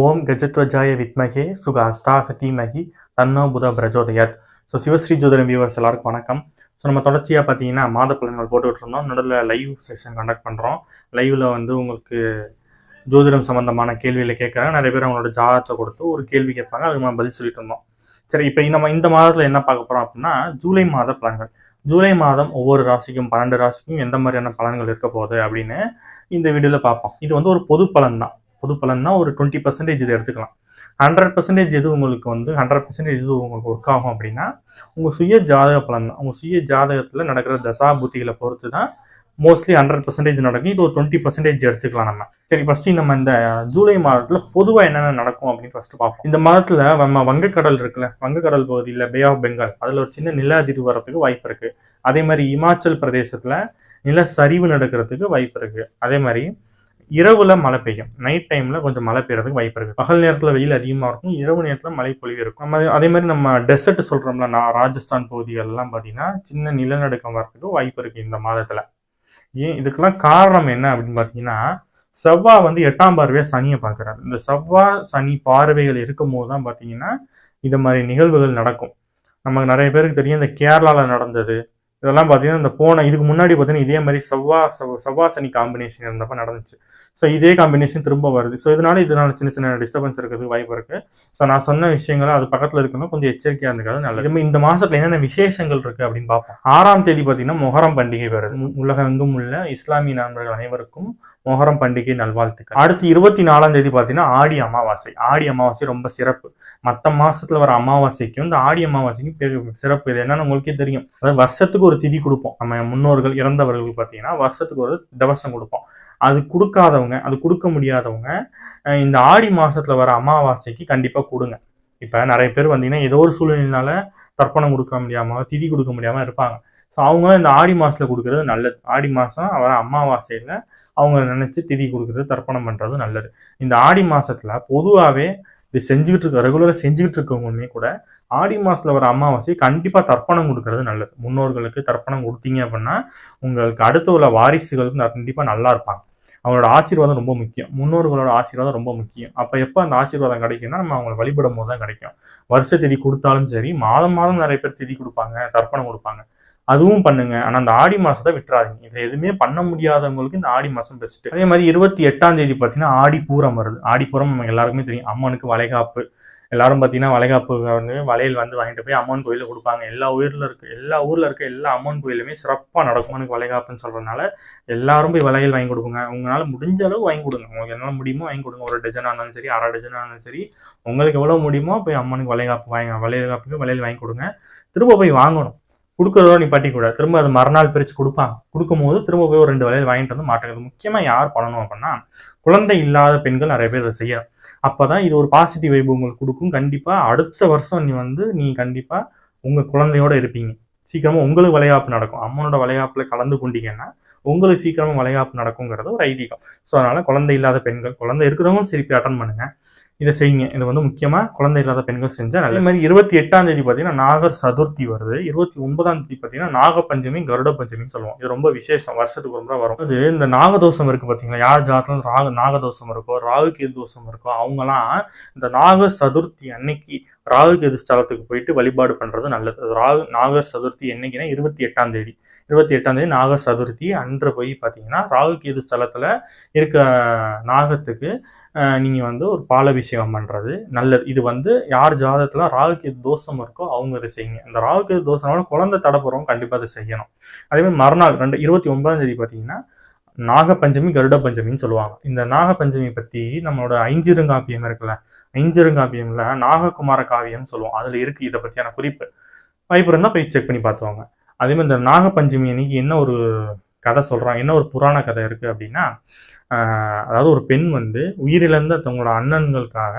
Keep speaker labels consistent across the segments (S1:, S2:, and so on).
S1: ஓம் கஜத்வஜாய வித்மகே சுகாஸ்தாக தீமகி தன்னோ புத பிரஜோதயத். ஸோ சிவஸ்ரீ ஜோதிடம் வியூவர்ஸ் எல்லாருக்கும் வணக்கம். ஸோ நம்ம தொடர்ச்சியாக பார்த்தீங்கன்னா மாத பலன்கள் போட்டுக்கிட்டு இருந்தோம் நடுவில் லைவ் செஷன் கண்டக்ட் பண்ணுறோம் லைவில் வந்து உங்களுக்கு ஜோதிடம் சம்மந்தமான கேள்வியில் கேட்குறாங்க. நிறைய பேர் அவங்களோட ஜாதகத்தை கொடுத்து ஒரு கேள்வி கேட்பாங்க. அதுக்கு நம்ம பதில் சொல்லிட்டு இருந்தோம். சரி இப்போ நம்ம இந்த மாதத்தில் என்ன பார்க்க போகிறோம் அப்படின்னா ஜூலை மாத பலன்கள். ஜூலை மாதம் ஒவ்வொரு ராசிக்கும் பன்னெண்டு ராசிக்கும் எந்த மாதிரியான பலன்கள் இருக்க போகுது அப்படின்னு இந்த வீடியோவில் பார்ப்போம். இது வந்து ஒரு பொது பலன் தான். பொது பலன்னா ஒரு டுவெண்ட்டி பர்சன்டேஜ் இது எடுத்துக்கலாம். ஹண்ட்ரட் பர்சன்டேஜ் எது உங்களுக்கு வந்து ஹண்ட்ரட் பர்சன்டேஜ் எது உங்களுக்கு ஒர்க் ஆகும் அப்படின்னா உங்கள் சுய ஜாதக பலன் தான். உங்கள் சுய ஜாதகத்தில் நடக்கிற தசா புத்திகளை பொறுத்து தான் மோஸ்ட்லி ஹண்ட்ரட் பர்சன்டேஜ் நடக்கும். இது ஒரு டுவெண்ட்டி பர்சன்டேஜ் எடுத்துக்கலாம் நம்ம. சரி ஃபஸ்ட்டு நம்ம இந்த ஜூலை மாதத்தில் பொதுவாக என்னென்ன நடக்கும் அப்படின்னு ஃபஸ்ட்டு பார்ப்போம். இந்த மாதத்தில் நம்ம வங்கக்கடல் இருக்குல்ல வங்கக்கடல் பகுதியில் பே ஆஃப் பெங்கால் அதில் ஒரு சின்ன நில அதிர்வு வரத்துக்கு வாய்ப்பு இருக்குது அதே மாதிரி இமாச்சல் பிரதேசத்தில் நில சரிவு நடக்கிறதுக்கு வாய்ப்பு இருக்குது அதே மாதிரி இரவுல மழை பெய்யும். நைட் டைம்ல கொஞ்சம் மழை பெய்யறதுக்கு வாய்ப்பு இருக்கு. பகல் நேரத்துல வெயில் அதிகமா இருக்கும். இரவு நேரத்துல மழை பொழிவு இருக்கும். நம்ம அதே மாதிரி நம்ம டெசர்ட் சொல்றோம்ல நான் ராஜஸ்தான் பகுதிகள் எல்லாம் பாத்தீங்கன்னா சின்ன நிலநடுக்கம் வரதுக்கு வாய்ப்பு இருக்கு இந்த மாதத்துல. ஏன்? இதுக்கெல்லாம் காரணம் என்ன அப்படின்னு பாத்தீங்கன்னா செவ்வாய் வந்து எட்டாம் பார்வையா சனியை பார்க்குறாரு இந்த செவ்வாய் சனி பார்வைகள் இருக்கும் போது தான் பார்த்தீங்கன்னா இந்த மாதிரி நிகழ்வுகள் நடக்கும். நமக்கு நிறைய பேருக்கு தெரியும் இந்த கேரளாவில் நடந்தது இதெல்லாம் பார்த்தீங்கன்னா இந்த போன இதுக்கு முன்னாடி பார்த்தீங்கன்னா இதே மாதிரி செவ்வா செவ்வா சனி காம்பினேஷன் இருந்தப்ப நடந்துச்சு. ஸோ இதே காம்பினேஷன் திரும்ப வருது. ஸோ இதனால இதனால சின்ன சின்ன டிஸ்டர்பன்ஸ் இருக்குது வாய்ப்பு இருக்குது ஸோ நான் சொன்ன விஷயங்களை அது பக்கத்தில் இருக்கணும். கொஞ்சம் எச்சரிக்கையாக இருந்துக்காது நல்லது. இந்த மாதத்தில் என்னென்ன விசேஷங்கள் இருக்கு அப்படின்னு பார்ப்போம். ஆறாம் தேதி பார்த்தீங்கன்னா மொஹரம் பண்டிகை வருது. உலகெங்கும் உள்ள இஸ்லாமிய நண்பர்கள் அனைவருக்கும் மொஹரம் பண்டிகை நல்வாழ்த்துக்கள். அடுத்து இருபத்தி நாலாம் தேதி பார்த்தீங்கன்னா ஆடி அமாவாசை. ஆடி அமாவாசை ரொம்ப சிறப்பு. மற்ற மாசத்துல வர அமாவாசைக்கும் இந்த ஆடி அமாவாசைக்கும் சிறப்பு இது. என்னன்னு உங்களுக்கே தெரியும். அதாவது வருஷத்துக்கு ஒரு திதி கொடுப்போம். நம்ம முன்னோர்கள் இறந்தவர்களுக்கு பார்த்தீங்கன்னா வருஷத்துக்கு ஒரு தவசம் கொடுப்போம். அது கொடுக்காதவங்க அது கொடுக்க முடியாதவங்க இந்த ஆடி மாசத்துல வர அமாவாசைக்கு கண்டிப்பா கொடுங்க. இப்ப நிறைய பேர் வந்தீங்கன்னா ஏதோ ஒரு சூழ்நிலையினால தர்ப்பணம் கொடுக்க முடியாம திதி கொடுக்க முடியாம இருப்பாங்க. ஸோ அவங்க இந்த ஆடி மாசத்துல கொடுக்கறது நல்லது. ஆடி மாசம் வர அமாவாசையில அவங்க நினைச்சு திதி கொடுக்குறது தர்ப்பணம் பண்றது நல்லது. இந்த ஆடி மாசத்துல பொதுவாகவே இது செஞ்சுக்கிட்டு இருக்க ரெகுலராக செஞ்சுக்கிட்டு இருக்கவங்களுமே கூட ஆடி மாசத்துல வர அமாவாசை கண்டிப்பா தர்ப்பணம் கொடுக்கறது நல்லது. முன்னோர்களுக்கு தர்ப்பணம் கொடுத்தீங்க அப்படின்னா உங்களுக்கு அடுத்த உள்ள வாரிசுகளுக்கு கண்டிப்பாக கண்டிப்பா நல்லா இருப்பாங்க. அவங்களோட ஆசீர்வாதம் ரொம்ப முக்கியம். முன்னோர்களோட ஆசீர்வாதம் ரொம்ப முக்கியம். அப்போ எப்போ அந்த ஆசீர்வாதம் கிடைக்கும்னா நம்ம அவங்களை வழிபடும் போது தான் கிடைக்கும். வருஷ தேதி கொடுத்தாலும் சரி மாதம் மாதம் நிறைய பேர் திதி கொடுப்பாங்க தர்ப்பணம் கொடுப்பாங்க. அதுவும் பண்ணுங்க. ஆனா அந்த ஆடி மாசத்தை விட்டுறாதீங்க. இதுல எதுவுமே பண்ண முடியாதவங்களுக்கு இந்த ஆடி மாசம் பெஸ்ட் அதே மாதிரி இருபத்தி எட்டாம் தேதி பாத்தீங்கன்னா ஆடி பூரம் வருது. ஆடி பூரம் நம்ம எல்லாருக்குமே தெரியும். அம்மனுக்கு வளைகாப்பு. எல்லாரும் பார்த்தீங்கன்னா வளைகாப்பு வந்து வளையல் வந்து வாங்கிட்டு போய் அம்மன் கோயிலில் கொடுப்பாங்க. எல்லா ஊரில் இருக்க. எல்லா ஊரில் இருக்க எல்லா அம்மன் கோயிலுமே சிறப்பாக நடக்கும். எனக்கு வளைகாப்புன்னு சொல்கிறதுனால எல்லாரும் போய் வளையல் வாங்கி கொடுங்க. உங்களால் முடிஞ்ச அளவு வாங்கி கொடுங்க. உங்களுக்கு என்னால் முடியுமோ வாங்கி கொடுங்க. ஒரு டஜனாக இருந்தாலும் சரி அரை டஜனாக இருந்தாலும் சரி உங்களுக்கு எவ்வளோ முடியுமோ போய் அம்மனுக்கு வளைகாப்பு வாங்க காப்புக்கு வளையல் வாங்கி கொடுங்க. திரும்ப போய் வாங்கணும். கொடுக்குறதோட நீ பட்டி கூட திரும்ப அது மறுநாள் பிரித்து கொடுப்பாங்க. கொடுக்கும்போது திரும்ப போய் ஒரு ரெண்டு வளையல் வாங்கிட்டு வந்து மாட்டேங்குது முக்கியமாக யார் பண்ணணும் அப்படின்னா குழந்தை இல்லாத பெண்கள் நிறைய பேர் இதை செய்யணும் அப்பதான் இது ஒரு பாசிட்டிவ் வைப் உங்களுக்கு கொடுக்கும். கண்டிப்பாக அடுத்த வருஷம் நீ வந்து நீ கண்டிப்பாக உங்கள் குழந்தையோட இருப்பீங்க. சீக்கிரமாக உங்களுக்கு வளைகாப்பு நடக்கும். அம்மனோட வளைகாப்புல கலந்து கொண்டீங்கன்னா உங்களுக்கு சீக்கிரமாக வளைகாப்பு நடக்குங்கிறது ஒரு ஐதீகம். ஸோ அதனால் குழந்தை இல்லாத பெண்கள் குழந்தை இருக்கிறவங்களும் சரி அட்டன் பண்ணுங்கள் இதை செய்யுங்க. இது வந்து முக்கியமாக குழந்தை இல்லாத பெண்கள் செஞ்சால் நல்ல மாதிரி இருபத்தி எட்டாம் தேதி பார்த்தீங்கன்னா நாகர் சதுர்த்தி வருது. இருபத்தி ஒன்பதாம் தேதி பார்த்தீங்கன்னா நாகப்பஞ்சமி கருட பஞ்சமின்னு சொல்லுவோம் இது ரொம்ப விசேஷம். வருஷத்துக்கு ஒரு முறை வரும். அது இந்த நாகதோஷம் இருக்கு பார்த்தீங்களா? யார் ஜாதகம் ராக நாகதோஷம் இருக்கோ ராகு கேது தோஷம் இருக்கோ அவங்களாம் இந்த நாகர் சதுர்த்தி அன்னைக்கு ராகு கேது ஸ்தலத்துக்கு போயிட்டு வழிபாடு பண்ணுறது நல்லது. ராகு நாகர் சதுர்த்தி என்னைக்குன்னா இருபத்தி எட்டாம் தேதி. இருபத்தி எட்டாம் தேதி நாகர் சதுர்த்தி அன்று போய் பார்த்தீங்கன்னா ராகு கேது ஸ்தலத்தில் இருக்க நாகத்துக்கு நீங்கள் வந்து ஒரு பாலபிஷேகம் பண்ணுறது நல்லது. இது வந்து யார் ஜாதகத்தில் ராகு தோஷம் இருக்கோ அவங்க அதை செய்யுங்க. இந்த ராகு தோஷம்னால குழந்தை தடப்புறவங்க கண்டிப்பாக அதை செய்யணும். அதேமாதிரி மறுநாள் ரெண்டு இருபத்தி ஒன்பதாம் தேதி பார்த்தீங்கன்னா நாகப்பஞ்சமி கருட பஞ்சமின்னு சொல்லுவாங்க. இந்த நாகப்பஞ்சமி பற்றி நம்மளோட ஐஞ்சிருங்காப்பியம் இருக்குல்ல ஐஞ்சிருங்காப்பியமில் நாககுமார காவியம்னு சொல்லுவோம். அதில் இருக்குது இதை பற்றியான குறிப்பு. வாய்ப்பு இருந்தால் போய் செக் பண்ணி பார்த்துவாங்க அதே மாதிரி இந்த நாகப்பஞ்சமி அன்னைக்கு என்ன ஒரு கதை சொல்கிறாங்க என்ன ஒரு புராண கதை இருக்குது அப்படின்னா அதாவது ஒரு பெண் வந்து உயிரிழந்த தங்களோட அண்ணன்களுக்காக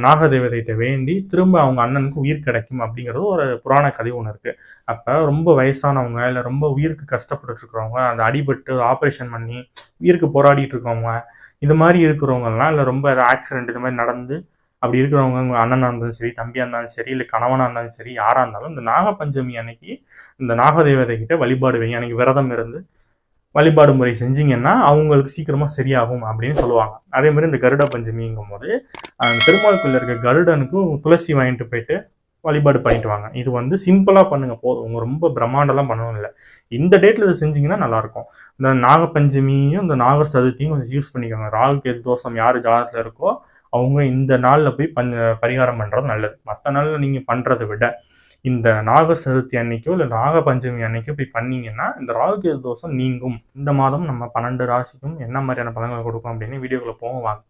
S1: நாகதேவதைகிட்ட வேண்டி திரும்ப அவங்க அண்ணனுக்கு உயிர் கிடைக்கும் அப்படிங்கிறது ஒரு புராண கதை ஒன்று இருக்குது அப்போ ரொம்ப வயசானவங்க இல்லை ரொம்ப உயிருக்கு கஷ்டப்பட்டுருக்கிறவங்க அந்த அடிபட்டு ஆப்ரேஷன் பண்ணி உயிருக்கு போராடிட்டு இருக்கவங்க இது மாதிரி இருக்கிறவங்கலாம் இல்லை ரொம்ப ஆக்சிடென்ட் இது மாதிரி நடந்து அப்படி இருக்கிறவங்க உங்க அண்ணனாக இருந்தாலும் சரி தம்பியாக இருந்தாலும் சரி இல்லை கணவனாக இருந்தாலும் சரி யாராக இருந்தாலும் இந்த நாகப்பஞ்சமி அன்னைக்கு இந்த நாகதேவதை கிட்ட வழிபாடு வைங்க. அன்னைக்கு விரதம் இருந்து வழிபாடு முறை செஞ்சீங்கன்னா அவங்களுக்கு சீக்கிரமா சரியாகும் அப்படின்னு சொல்லுவாங்க. அதே மாதிரி இந்த கருட பஞ்சமிங்கும் போது அந்த பெருமாளுக்குள்ள இருக்க கருடனுக்கும் துளசி வாங்கிட்டு போயிட்டு வழிபாடு பண்ணிட்டு வாங்க. இது வந்து சிம்பிளாக பண்ணுங்க போதும். உங்க ரொம்ப பிரம்மாண்டம்லாம் பண்ணணும் இல்லை. இந்த டேட்ல இதை செஞ்சீங்கன்னா நல்லாயிருக்கும். இந்த நாகப்பஞ்சமியும் இந்த நாகர் சதுர்த்தியும் கொஞ்சம் யூஸ் பண்ணிக்கோங்க. ராகு கேது தோஷம் யார் ஜாதகத்துல இருக்கோ அவங்க இந்த நாளில் போய் பஞ்ச பரிகாரம் பண்ணுறது நல்லது. மற்ற நாளில் நீங்கள் பண்ணுறதை விட. இந்த நாகர் சதுர்த்தி அன்னைக்கோ இல்லை நாக பஞ்சமி அன்னைக்கோ போய் பண்ணீங்கன்னா இந்த ராகுகேது தோஷம் நீங்கும். இந்த மாதம் நம்ம பன்னெண்டு ராசிக்கும் என்ன மாதிரியான பலன்களை கொடுக்கும் அப்படின்னு வீடியோக்குள்ள போவோம் வாங்க.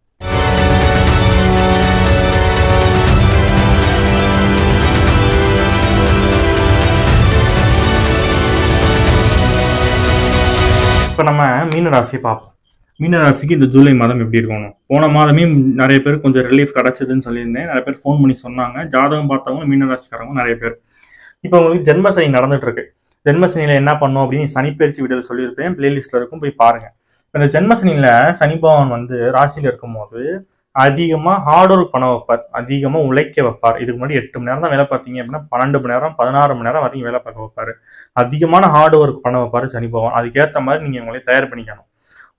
S1: இப்போ நம்ம மீன ராசியை பார்ப்போம். மீனராசிக்கு இந்த ஜூலை மாதம் எப்படி இருக்கணும்? போன மாதமே நிறைய பேர் கொஞ்சம் ரிலீஃப் கிடைச்சதுன்னு சொல்லியிருந்தேன். நிறைய பேர் ஃபோன் பண்ணி சொன்னாங்க. ஜாதகம் பார்த்தவங்க மீனராசிக்காரவங்க நிறைய பேர். இப்போ உங்களுக்கு ஜென்மசனி நடந்துட்டு இருக்கு என்ன பண்ணும் அப்படின்னு சனிப்பயிற்சி வீடியோ சொல்லியிருப்பேன். பிளேலிஸ்ட்ல இருக்கும் போய் பாருங்க. இப்போ இந்த ஜென்மசனியில் சனி பகவான் வந்து ராசியில் இருக்கும்போது அதிகமாக ஹார்ட் ஒர்க் பண்ண வைப்பார். அதிகமாக உழைக்க வைப்பார். இதுக்கு முன்னாடி எட்டு மணி நேரம் தான் வேலை பார்த்தீங்க அப்படின்னா பன்னெண்டு மணி நேரம் பதினாறு மணி நேரம் வரைக்கும் வேலை பார்க்க வைப்பார். அதிகமான ஹார்ட் ஒர்க் பண்ண வைப்பார் சனி பகவான். அதுக்கேற்ற மாதிரி நீங்கள் உங்களை தயார் பண்ணிக்கணும்.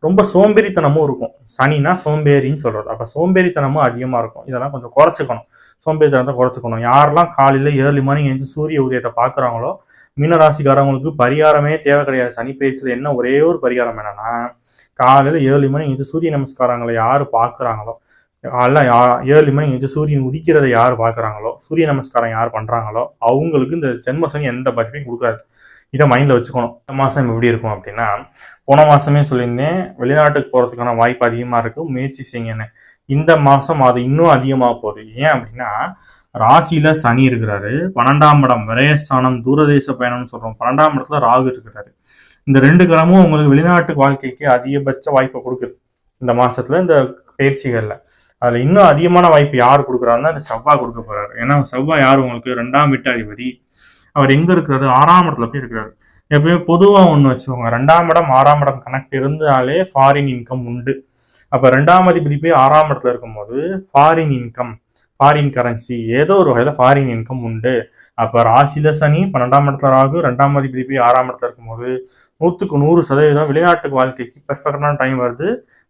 S1: ரொம்ப சோம்பேறித்தனமும் இருக்கும். சனினா சோம்பேறின்னு சொல்கிறது அப்போ சோம்பேறித்தனமும் அதிகமாக இருக்கும். இதெல்லாம் கொஞ்சம் குறைச்சிக்கணும். சோம்பேறித்தனத்தை குறைச்சிக்கணும். யாரெல்லாம் காலையில் ஏர்லி மார்னிங் எழுந்து சூரிய உதயத்தை பார்க்குறாங்களோ மீனராசிக்காரவங்களுக்கு பரிகாரமே தேவை கிடையாது. சனி பயிற்சியில் என்ன ஒரே ஒரு பரிகாரம் என்னென்னா காலையில் ஏர்லி மணி எழுந்து சூரிய நமஸ்காரங்களை யார் பார்க்குறாங்களோ அல்ல ஏர்லி மணி எழுந்து சூரியன் உதிக்கிறதை யார் பார்க்குறாங்களோ சூரிய நமஸ்காரம் யார் பண்ணுறாங்களோ அவங்களுக்கு இந்த ஜென்ம சனி எந்த பாதிப்பையும் கொடுக்காது. இதை மைண்டில் வச்சுக்கணும். இந்த மாதம் எப்படி இருக்கும் அப்படின்னா போன மாதமே சொல்லியிருந்தேன் வெளிநாட்டுக்கு போகிறதுக்கான வாய்ப்பு அதிகமாக இருக்குது முயற்சி செய்யுங்கன்னு. இந்த மாதம் அது இன்னும் அதிகமாக போகுது. ஏன் அப்படின்னா ராசியில் சனி இருக்கிறாரு. பன்னெண்டாம் இடம் விரயஸ்தானம் தூரதேச பயணம்னு சொல்கிறோம் பன்னெண்டாம் இடத்துல ராகு இருக்கிறாரு. இந்த ரெண்டு கிரமும் உங்களுக்கு வெளிநாட்டு வாழ்க்கைக்கு அதிகபட்ச வாய்ப்பை கொடுக்குது. இந்த மாதத்தில் இந்த பயிற்சிகளில். அதில் இன்னும் அதிகமான வாய்ப்பு யார் கொடுக்குறாருன்னா அந்த செவ்வாய் கொடுக்க போறாரு. ஏன்னா செவ்வாய் யார்? உங்களுக்கு ரெண்டாம் வீட்டு அதிபதி அவர் எங்க இருக்கிறாரு? ஆறாம் இடத்துல போய் இருக்கிறாரு. எப்பயுமே பொதுவாக ஒன்று வச்சுக்கோங்க. ரெண்டாம் இடம் ஆறாம் இடம் கனெக்ட் இருந்தாலே ஃபாரின் இன்கம் உண்டு. அப்போ ரெண்டாம் அதிபதி போய் ஆறாம் இடத்துல இருக்கும்போது ஃபாரின் இன்கம் ஃபாரின் கரன்சி ஏதோ ஒரு வகையில் ஃபாரின் இன்கம் உண்டு. அப்போ ராசியில சனி பன்னெண்டாம் இடத்துல ராகு ரெண்டாம் அதிபதி போய் ஆறாம் இடத்துல இருக்கும்போது நூற்றுக்கு நூறு சதவீதம் விளையாட்டு வாழ்க்கைக்கு பெர்ஃபெக்டான டைம் வருது.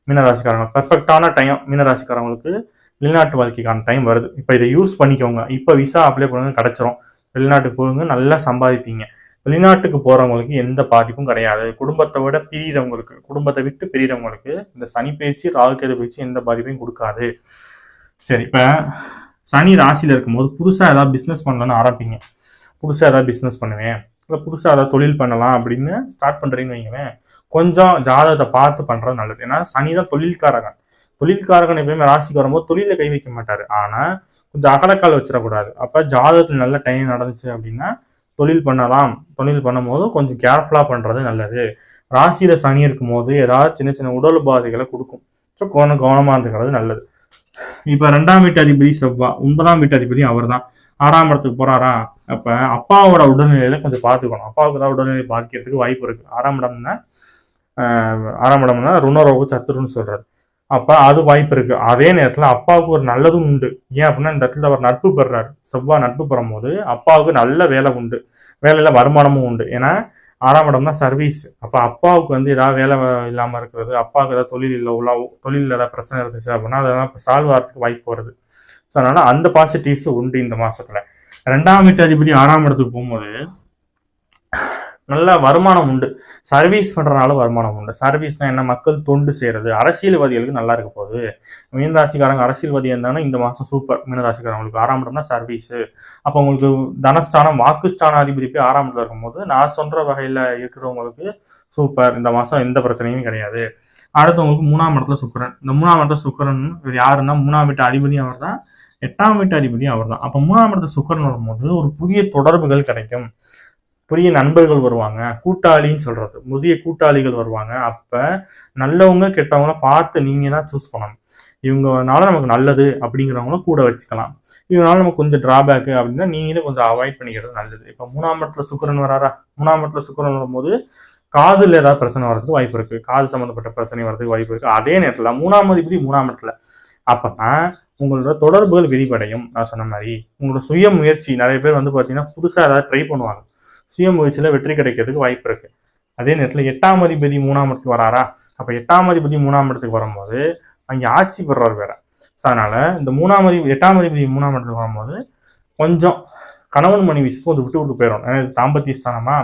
S1: மீனராசிக்காரங்க பெர்ஃபெக்டான டைம் மீனராசிக்காரங்களுக்கு வெளிநாட்டு வாழ்க்கைக்கான டைம் வருது. இப்போ இதை யூஸ் பண்ணிக்கோங்க. இப்போ விசா அப்ளை பண்ணுங்க கிடச்சிரும். வெளிநாட்டுக்கு போகுங்க நல்லா சம்பாதிப்பீங்க. வெளிநாட்டுக்கு போகிறவங்களுக்கு எந்த பாதிப்பும் கிடையாது. குடும்பத்தை விட பிரியிறவங்களுக்கு குடும்பத்தை விட்டு பிரியறவங்களுக்கு இந்த சனி பயிற்சி ராகுக்கேது பயிற்சி எந்த பாதிப்பையும் கொடுக்காது. சரி இப்போ சனி ராசியில் இருக்கும்போது புதுசாக ஏதாவது பிஸ்னஸ் பண்ணலான்னு ஆரம்பிங்க. புதுசாக ஏதாவது பிஸ்னஸ் பண்ணுவேன். இல்லை புதுசாக ஏதாவது தொழில் பண்ணலாம் அப்படின்னு ஸ்டார்ட் பண்ணுறீங்கன்னு வைங்களேன். கொஞ்சம் ஜாதகத்தை பார்த்து பண்ணுறது நல்லது. ஏன்னா சனி தான் தொழில்காரகன். தொழில்காரகன் எப்பயுமே ராசிக்கு வரும்போது தொழிலை கை வைக்க மாட்டார். ஆனால் கொஞ்சம் அகலக்கால் வச்சிடக்கூடாது. அப்போ ஜாதகத்தில் நல்ல டைம் நடந்துச்சு அப்படின்னா தொழில் பண்ணலாம். தொழில் பண்ணும்போது கொஞ்சம் கேர்ஃபுல்லாக பண்ணுறது நல்லது. ராசியில் சனி இருக்கும் போது ஏதாவது சின்ன சின்ன உடல் உபாதைகளை கொடுக்கும். ஸோ கவனம் கவனமாக இருந்துக்கிறது நல்லது. இப்போ ரெண்டாம் வீட்டு அதிபதி செவ்வா. ஒன்பதாம் வீட்டு அதிபதி அவர் தான் ஆறாம் இடத்துக்கு போகிறாரா அப்போ அப்பாவோட உடல்நிலையில கொஞ்சம் பார்த்துக்கணும். அப்பாவுக்கு தான் உடல்நிலை பாதிக்கிறதுக்கு வாய்ப்பு இருக்கு. ஆறாம் இடம்னா ஆறாம் இடம்னா ருணரோக சத்துருன்னு சொல்றாரு அப்போ அது வாய்ப்பு இருக்குது அதே நேரத்தில் அப்பாவுக்கு ஒரு நல்லதும் உண்டு. ஏன் அப்படின்னா இந்த இடத்துல அவர் நட்பு பெறாரு. செவ்வா நட்பு பெறும் போது அப்பாவுக்கு நல்ல வேலை உண்டு. வேலையில் வருமானமும் உண்டு. ஏன்னா ஆறாம் இடம் தான் சர்வீஸ் அப்போ அப்பாவுக்கு வந்து ஏதாவது வேலை இல்லாமல் இருக்கிறது அப்பாவுக்கு ஏதாவது தொழில் இல்லை உள்ள தொழில் ஏதாவது பிரச்சனை இருந்துச்சு அப்படின்னா அதெல்லாம் சால்வ் ஆகிறதுக்கு வாய்ப்பு வருது. ஸோ அதனால் அந்த பாசிட்டிவ்ஸும் உண்டு இந்த மாதத்தில் ரெண்டாம் வீட்டு அதிபதி ஆறாம் இடத்துக்கு போகும்போது நல்ல வருமானம் உண்டு. சர்வீஸ் பண்ணுறனால வருமானம் உண்டு. சர்வீஸ்னால் என்ன? மக்கள் தொண்டு செய்கிறது அரசியல்வாதிகளுக்கு நல்லா இருக்க போகுது. மீனராசிக்காரங்க அரசியல்வாதி இருந்தாலும் இந்த மாதம் சூப்பர் மீனராசிக்காரங்களுக்கு ஆறாம் இடம் தான் அப்போ உங்களுக்கு தனஸ்தானம் வாக்குஸ்தான அதிபதி போய் ஆறாம் இடத்துல இருக்கும்போது நான் சொல்கிற வகையில் இருக்கிறவங்களுக்கு சூப்பர் இந்த மாதம் எந்த பிரச்சனையும் கிடையாது. அடுத்தவங்களுக்கு மூணாம் இடத்துல சுக்கரன். இந்த மூணாம் இடத்துல சுக்கரன் இவர் யாருன்னா? மூணாம் வீட்டு அதிபதி அவர் தான் எட்டாம் வீட்டு அதிபதி அவர் தான் அப்போ மூணாம் இடத்துல சுக்கரன் வரும்போது ஒரு புதிய தொடர்புகள் கிடைக்கும். புதிய நண்பர்கள் வருவாங்க. கூட்டாளின்னு சொல்றது. புதிய கூட்டாளிகள் வருவாங்க. அப்ப நல்லவங்க கெட்டவங்கள பார்த்து நீங்க தான் சூஸ் பண்ணணும். இவங்கனால நமக்கு நல்லது அப்படிங்கிறவங்களும் கூட வச்சுக்கலாம். இவங்களால நமக்கு கொஞ்சம் டிராபேக் அப்படின்னா நீங்களே கொஞ்சம் அவாய்ட் பண்ணிக்கிறது நல்லது. இப்போ மூணாம் இடத்துல சுக்கரன் வராரா? மூணாம் இடத்துல சுக்கரன் வரும்போது காதில் ஏதாவது பிரச்சனை வர்றதுக்கு வாய்ப்பு இருக்கு. காது சம்மந்தப்பட்ட பிரச்சனை வர்றதுக்கு வாய்ப்பு இருக்கு. அதே நேரத்தில் மூணாம் அதிபதி மூணாம் இடத்துல. அப்பனா உங்களோட தொடர்புகள் விரிவடையும். நான் சொன்ன மாதிரி உங்களோட சுய முயற்சி நிறைய பேர் வந்து பார்த்தீங்கன்னா புதுசாக ஏதாவது ட்ரை பண்ணுவாங்க. சுய முயற்சியில் வெற்றி கிடைக்கிறதுக்கு வாய்ப்பு இருக்கு. அதே நேரத்தில் எட்டாம் அதிபதி மூணாம் இடத்துக்கு வராரா? அப்போ எட்டாம் அதிபதி மூணாம் இடத்துக்கு வரும்போது அங்கே ஆட்சி பெறுறார் வேற. ஸோ அதனால இந்த மூணாம் அதிபதி எட்டாம் அதிபதி மூணாம் இடத்துக்கு வரும்போது கொஞ்சம் கணவன் மனைவி விஷயத்தும் விட்டு விட்டு போயிடும் ஏன்னா இது தாம்பத்திய ஸ்தானமா?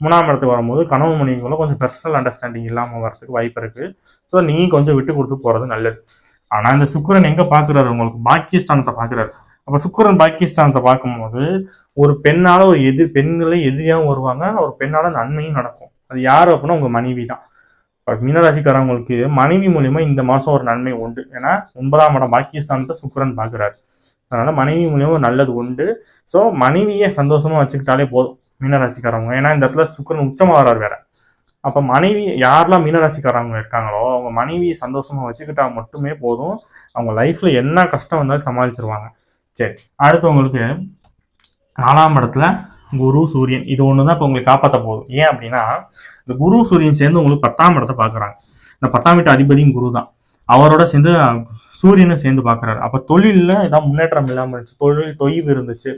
S1: மூணாம் இடத்துக்கு வரும்போது கணவன் மனைவிக்குள்ள கொஞ்சம் பர்சனல் அண்டர்ஸ்டாண்டிங் இல்லாமல் வரதுக்கு வாய்ப்பு இருக்கு. ஸோ நீங்கள் கொஞ்சம் விட்டு கொடுத்து போகிறது நல்லது. ஆனால் இந்த சுக்கிரன் எங்கே பார்க்குறாரு உங்களுக்கு? பாக்கியஸ்தானத்தை பார்க்குறாரு அப்போ சுக்கரன் பாகிஸ்தானத்தை பார்க்கும்போது ஒரு பெண்ணால் ஒரு எதிர் பெண்களை எதிரியாகவும் வருவாங்க ஒரு பெண்ணால் நன்மையும் நடக்கும். அது யார் அப்படின்னா உங்கள் மனைவி தான் இப்போ மீனராசிக்காரவங்களுக்கு மனைவி மூலியமா இந்த மாதம் ஒரு நன்மை உண்டு. ஏன்னா ஒன்பதாம் இடம் பாகிஸ்தானத்தை சுக்கரன் பார்க்குறாரு. அதனால மனைவி மூலியமா ஒரு நல்லது உண்டு. ஸோ மனைவியை சந்தோஷமா வச்சுக்கிட்டாலே போதும் மீனராசிக்காரவங்க. ஏன்னா இந்த இடத்துல சுக்கரன் உச்சமாக வராரு வேற. அப்போ மனைவி யாரெல்லாம் மீனராசிக்காரவங்க இருக்காங்களோ அவங்க மனைவியை சந்தோஷமா வச்சுக்கிட்டா மட்டுமே போதும். அவங்க லைஃப்ல என்ன கஷ்டம் வந்தாலும் சமாளிச்சிருவாங்க. சரி அடுத்து உங்களுக்கு நாலாம் இடத்துல குரு சூரியன் இது ஒன்று தான் இப்போ உங்களுக்கு காப்பாற்ற போதும் ஏன் அப்படின்னா இந்த குரு சூரியன் சேர்ந்து உங்களுக்கு பத்தாம் இடத்தை பார்க்குறாங்க. இந்த பத்தாம் வீட்டு அதிபதியும் குரு தான் அவரோட சேர்ந்து சூரியனும் சேர்ந்து பார்க்குறாரு. அப்போ தொழிலில் ஏதாவது முன்னேற்றம் இல்லாமல் இருந்துச்சு தொழில் தொய்வு இருந்துச்சு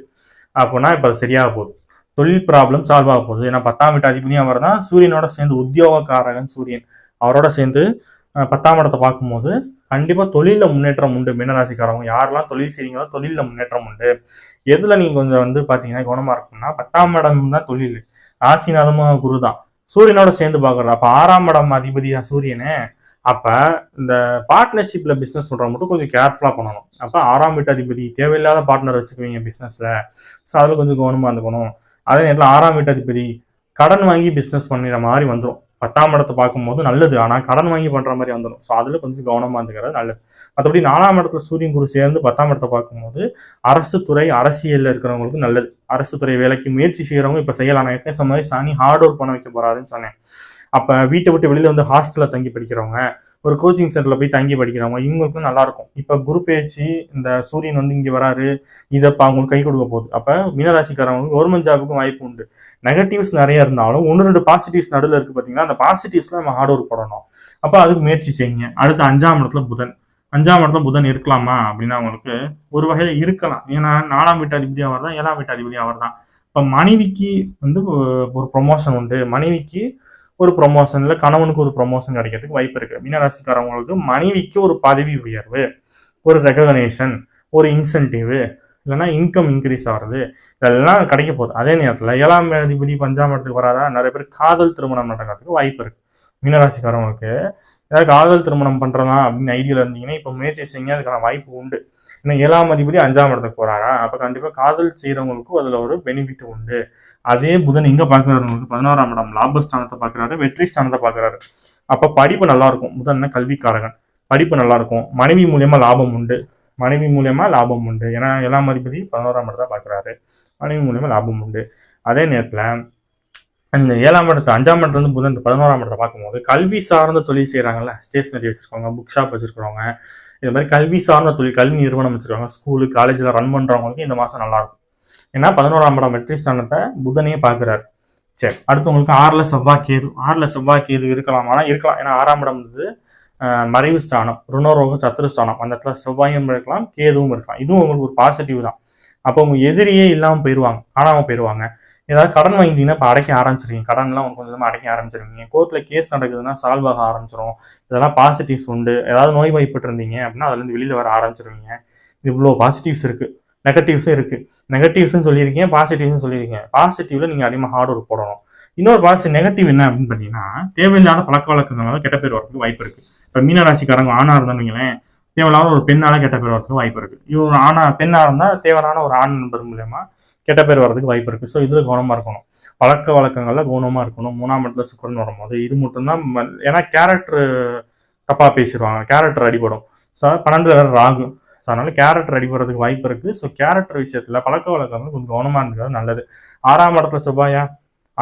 S1: அப்படின்னா இப்போ அது சரியாக போகுது. தொழில் ப்ராப்ளம் சால்வ் ஆக போகுது. ஏன்னா பத்தாம் வீட்டு அதிபதியும் அவர் தான் சூரியனோட சேர்ந்து உத்தியோகக்காரகன் சூரியன். அவரோட சேர்ந்து பத்தாம் இடத்தை பார்க்கும்போது கண்டிப்பாக தொழிலில் முன்னேற்றம் உண்டு. மீனராசிக்காரவங்க யாரெல்லாம் தொழில் செய்வீங்களோ தொழிலில் முன்னேற்றம் உண்டு. எதில் நீங்கள் கொஞ்சம் வந்து பார்த்தீங்கன்னா கவனமாக இருக்கும்னா பத்தாம் இடம் தான் தொழில். ராசிநாதமும் குரு தான் சூரியனோட சேர்ந்து பாக்குறது அப்போ ஆறாம் இடம் அதிபதியா சூரியனே. அப்போ இந்த பார்ட்னர்ஷிப்பில் பிஸ்னஸ் சொல்ற மட்டும் கொஞ்சம் கேர்ஃபுல்லாக பண்ணணும். அப்போ ஆறாம் வீட்டு அதிபதி தேவையில்லாத பார்ட்னர் வச்சுக்குவீங்க பிஸ்னஸில் ஸோ அதில் கொஞ்சம் கவனமாக இருந்துக்கணும். அதே நேரத்தில் ஆறாம் வீட்டு அதிபதி கடன் வாங்கி பிஸ்னஸ் பண்ணிடுற மாதிரி வந்துடும் பத்தாம் இடத்தை பார்க்கும்போது நல்லது. ஆனால் கடன் வாங்கி பண்ற மாதிரி வந்துடும் ஸோ அதில் கொஞ்சம் கவனமா இருந்துக்கிறது நல்லது. மற்றபடி நாலாம் இடத்துல சூரியன் குரு சேர்ந்து பத்தாம் இடத்தை பார்க்கும்போது அரசு துறை அரசியலில் இருக்கிறவங்களுக்கு நல்லது. அரசு துறை வேலைக்கு முயற்சி செய்யறவங்க இப்போ செய்யலாம். நான் ஏற்கனவே சொன்ன மாதிரி சாணி ஹார்ட் ஒர்க் பண்ண வைக்க போகிறாருன்னு சொன்னேன். அப்போ வீட்டை விட்டு வெளியில் வந்து ஹாஸ்டலில் தங்கி படிக்கிறவங்க ஒரு கோச்சிங் சென்டரில் போய் தங்கி படிக்கிறவங்க இவங்களுக்கும் நல்லாயிருக்கும் இப்போ குரு பேச்சு இந்த சூரியன் வந்து இங்கே வராரு இதை இப்போ அவங்களுக்கு கை கொடுக்க போகுது. அப்போ மீனராசிக்காரவங்களுக்கு கவர்மெண்ட் ஜாபுக்கும் வாய்ப்பு உண்டு. நெகட்டிவ்ஸ் நிறைய இருந்தாலும் ஒன்று ரெண்டு பாசிட்டிவ்ஸ் நடுவில் இருக்குது பார்த்தீங்கன்னா அந்த பாசிட்டிவ்ஸில் நம்ம ஹார்ட் ஒர்க் போடணும். அப்போ அதுக்கு முயற்சி செய்யுங்க. அடுத்து அஞ்சாம் இடத்துல புதன். அஞ்சாம் இடத்துல புதன் இருக்கலாமா அப்படின்னா அவங்களுக்கு ஒரு வகையில் இருக்கலாம். ஏன்னா நாலாம் வீட்டு அதிபதி அவர் தான் ஏழாம் வீட்டு அதிபதி அவர் தான் இப்போ மனைவிக்கு வந்து ஒரு ப்ரொமோஷன் உண்டு. மனைவிக்கு ஒரு ப்ரொமோஷனில் கணவனுக்கு ஒரு ப்ரொமோஷன் கிடைக்கிறதுக்கு வாய்ப்பு இருக்குது மீனராசிக்காரவங்களுக்கு மனைவிக்கு ஒரு பதவி உயர்வு ஒரு ரெகக்னேஷன் ஒரு இன்சென்டிவ் இல்லைன்னா இன்கம் இன்க்ரீஸ் ஆகிறது இதெல்லாம் கிடைக்க போகுது. அதே நேரத்தில் ஏழாம் அதிபதி பஞ்சாம் இடத்துக்கு வராதா நிறைய பேர் காதல் திருமணம் நடக்கிறதுக்கு வாய்ப்பு இருக்குது மீனராசிக்காரவங்களுக்கு ஏதாவது காதல் திருமணம் பண்ணுறதா அப்படின்னு ஐடியாவில் இருந்தீங்கன்னா இப்போ முயற்சி செய்யுங்க அதுக்கான வாய்ப்பு உண்டு. இன்னும் ஏழாம் அதிபதி அஞ்சாம் இடத்துக்கு போறாரா? அப்ப கண்டிப்பா காதல் செய்யறவங்களுக்கும் அதுல ஒரு பெனிஃபிட் உண்டு. அதே புதன் இங்க பாக்குறவங்களுக்கு பதினோராம் இடம் லாபஸ்தானத்தை பாக்குறாரு வெற்றி ஸ்தானத்தை பாக்குறாரு. அப்ப படிப்பு நல்லா இருக்கும். புதன் கல்விக்காரகன். படிப்பு நல்லா இருக்கும். மனைவி மூலியமா லாபம் உண்டு. மனைவி மூலியமா லாபம் உண்டு. ஏன்னா ஏழாம் அதிபதி பதினோராம் இடத்தை பாக்குறாரு. மனைவி மூலியமா லாபம் உண்டு. அதே நேரத்துல அந்த ஏழாம் இடத்து அஞ்சாம் இடத்துல இருந்து புதன் பதினோராம் இடத்தை பார்க்கும்போது கல்வி சார்ந்த தொழில் செய்கிறாங்கல்ல ஸ்டேஷனரி வச்சிருக்கவங்க புக் ஷாப் வச்சிருக்கிறவங்க இது மாதிரி கல்வி சார்ந்த தொழில் கல்வி நிறுவனம் வச்சுருக்காங்க. ஸ்கூலு காலேஜில் ரன் பண்ணுறவங்களுக்கு இந்த மாதம் நல்லா இருக்கும் ஏன்னா பதினோராம் இடம் வெற்றி ஸ்தானத்தை புதனையே பார்க்குறாரு. சரி அடுத்து உங்களுக்கு செவ்வாய் கேது. ஆறில் செவ்வாய் கேது இருக்கலாம். ஆனால் இருக்கலாம். ஏன்னா ஆறாம் இடம் வந்து மறைவு ஸ்தானம் ருணரோக சத்துரு ஸ்தானம். அந்த இடத்துல செவ்வாயும் இருக்கலாம் கேதுவும் இருக்கலாம். இதுவும் உங்களுக்கு ஒரு பாசிட்டிவ் தான். அப்போ உங்க எதிரியே இல்லாமல் போயிடுவாங்க காணாமல் போயிடுவாங்க ஏதாவது கடன் வாங்கிட்டீங்கன்னா இப்போ அடைக்க ஆரம்பிச்சிருக்கீங்க கடன்லாம் கொஞ்சம் கொஞ்சமாக அடைக்க ஆரம்பிச்சிருவீங்க. கோர்ட்டில் கேஸ் நடக்குதுன்னா சால்வ் ஆக ஆரம்பிச்சிரும். இதெல்லாம் பாசிட்டிவ்ஸ் உண்டு. ஏதாவது நோய் வாய்ப்பட்டு இருந்தீங்க அப்படின்னா அதுலேருந்து வெளியில் வர ஆரம்பிச்சிருவீங்க. இவ்வளோ பாசிட்டிவ்ஸ் இருக்குது நெகட்டிவ்ஸும் இருக்குது நெகட்டிவ்ஸ்னு சொல்லியிருக்கீங்க பாசிட்டிவ்ஸ்னு சொல்லியிருக்கீங்க. பாசிட்டிவில் நீங்கள் அதிகமாக ஹார்ட் ஒர்க் போடணும். இன்னொரு பாசிட்டிவ் நெகட்டிவ் என்ன அப்படின்னு பார்த்தீங்கன்னா தேவையில்லாத பழக்க வழக்கங்களால கெட்ட பேர் வரதுக்கு வாய்ப்பு இருக்குது இப்போ மீனராசிக்காரங்க ஆணாக இருந்தாங்களேன் தேவையில்லாத ஒரு பெண்ணால் கெட்ட பேர் வரதுக்கு வாய்ப்பு இருக்குது இவர் ஆணா பெண்ணாக இருந்தால் தேவையான ஒரு ஆண் நண்பர் மூலயமா கெட்ட பேர் வரதுக்கு வாய்ப்பு இருக்குது ஸோ இதில் கவனமாக இருக்கணும். பழக்க வழக்கங்களில் கவனமாக இருக்கணும். மூணாம் இடத்துல சுக்கரன் வரும்போது. இது மட்டும்தான் ஏன்னா கேரக்டர் தப்பாக பேசிடுவாங்க கேரக்டர் அடிபடும். ஸோ பன்னெண்டு வேறு ராகு. ஸோ அதனால கேரக்டர் அடிபடுறதுக்கு வாய்ப்பு இருக்குது ஸோ கேரக்டர் விஷயத்தில் பழக்க வழக்கங்கள் கொஞ்சம் கவனமாக இருந்துக்கிறது நல்லது. ஆறாம் இடத்துல செவ்வாயா?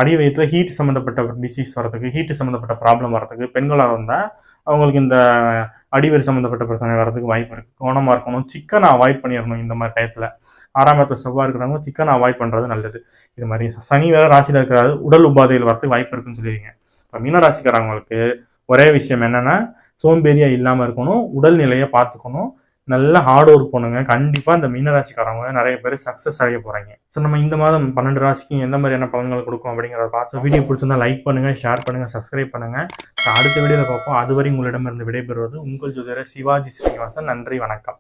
S1: அடி வயிற்றுல ஹீட் சம்மந்தப்பட்ட டிசீஸ் வரதுக்கு ஹீட் சம்மந்தப்பட்ட ப்ராப்ளம் வரதுக்கு பெண்களாக இருந்தால் அவங்களுக்கு இந்த அடிவரி சம்மந்தப்பட்ட பிரச்சனை வரதுக்கு வாய்ப்பு இருக்குது கவனமாக இருக்கணும். சிக்கனை அவாய்ட் பண்ணிடணும் இந்த மாதிரி டயத்தில் ஆறாம் இடத்துல செவ்வாய் இருக்கிறவங்க சிக்கனை அவாய்ட் பண்ணுறது நல்லது. இது மாதிரி சனி வேறு ராசியில் இருக்கிறாரு உடல் உபாதைகள் வரதுக்கு வாய்ப்பு இருக்குன்னு சொல்லிடுங்க இப்போ மீனராசிக்காரவங்களுக்கு ஒரே விஷயம் என்னென்னா சோம்பேறியாக இல்லாமல் இருக்கணும் உடல் நிலையை பார்த்துக்கணும். நல்ல ஹார்ட் ஒர்க் பண்ணுங்க. கண்டிப்பாக இந்த மீனராசிக்காரவங்க நிறைய பேர் சக்ஸஸ் அடைய போகிறீங்க ஸோ நம்ம இந்த மாதம் பன்னெண்டு ராசிக்கு எந்த மாதிரியான பலன்கள் கொடுக்கும் அப்படிங்கிறத பார்த்து வீடியோ பிடிச்சிருந்தா லைக் பண்ணுங்கள் ஷேர் பண்ணுங்கள் சப்ஸ்கிரைப் பண்ணுங்கள் அடுத்த வீடியோவில் பார்ப்போம். அதுவரை உங்களிடமிருந்து விடைபெறுவது உங்கள் ஜோதிடர் சிவாஜி ஸ்ரீனிவாசன். நன்றி வணக்கம்.